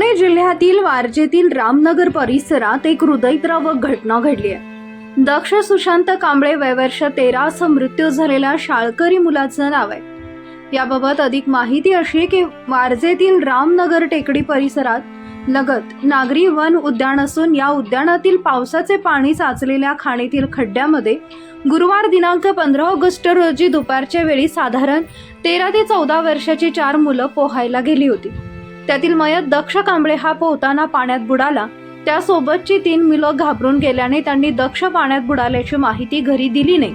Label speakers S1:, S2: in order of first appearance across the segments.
S1: पुणे जिल्ह्यातील वारजेतील रामनगर परिसरात एक हृदयद्रावक घटना घडली आहे. दक्ष सुशांत कांबळे वयवर्ष तेरा असं मृत्यू झालेल्या शाळकरी मुलाचं नाव आहे. याबाबत अधिक माहिती अशी की वारजेतील रामनगर टेकडी परिसरात लगत नागरी वन उद्यान असून या उद्यानातील पावसाचे पाणी साचलेल्या खाणीतील खड्ड्यामध्ये गुरुवार दिनांक पंधरा ऑगस्ट रोजी दुपारच्या वेळी साधारण तेरा ते चौदा वर्षाची चार मुलं पोहायला गेली होती. त्यातील मयत दक्ष कांबळे हा पोहताना पाण्यात बुडाला. त्यासोबतची तीन मुलं घाबरून गेल्याने त्यांनी दक्ष पाण्यात बुडाल्याची माहिती घरी दिली नाही.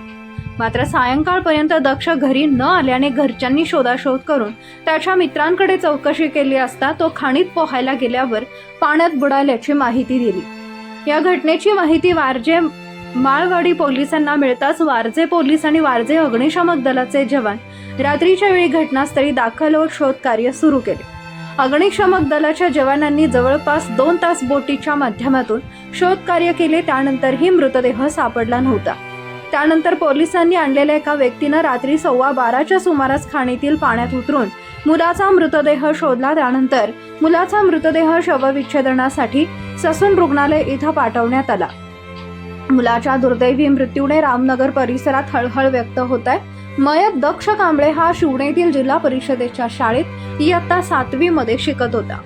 S1: मात्र सायंकाळपर्यंत दक्ष घरी न आल्याने घरच्यांनी शोधाशोध करून त्याच्या मित्रांकडे चौकशी केली असता तो खाणीत पोहायला गेल्यावर पाण्यात बुडाल्याची माहिती दिली. या घटनेची माहिती वारजे माळवाडी पोलिसांना मिळताच वारजे पोलीस आणि वारजे अग्निशामक दलाचे जवान रात्रीच्या वेळी घटनास्थळी दाखल होत शोध कार्य सुरू केले. अग्निशामक दलाच्या जवानांनी जवळपास दोन तास बोटीच्या माध्यमातून शोध कार्य केले त्यानंतरही मृतदेह सापडला नव्हता. त्यानंतर पोलिसांनी आणलेल्या एका व्यक्तीनं रात्री सव्वा बाराच्या सुमारास खाणीतील पाण्यात उतरून मुलाचा मृतदेह शोधला. त्यानंतर मुलाचा मृतदेह शवविच्छेदनासाठी ससून रुग्णालय इथं पाठवण्यात आला. मुलाच्या दुर्दैवी मृत्यूने रामनगर परिसरात हळहळ व्यक्त होत आहे. मयत दक्ष कांबळे हा शिवणेतील जिल्हा परिषदेच्या शाळेत इयत्ता सातवी मध्ये शिकत होता.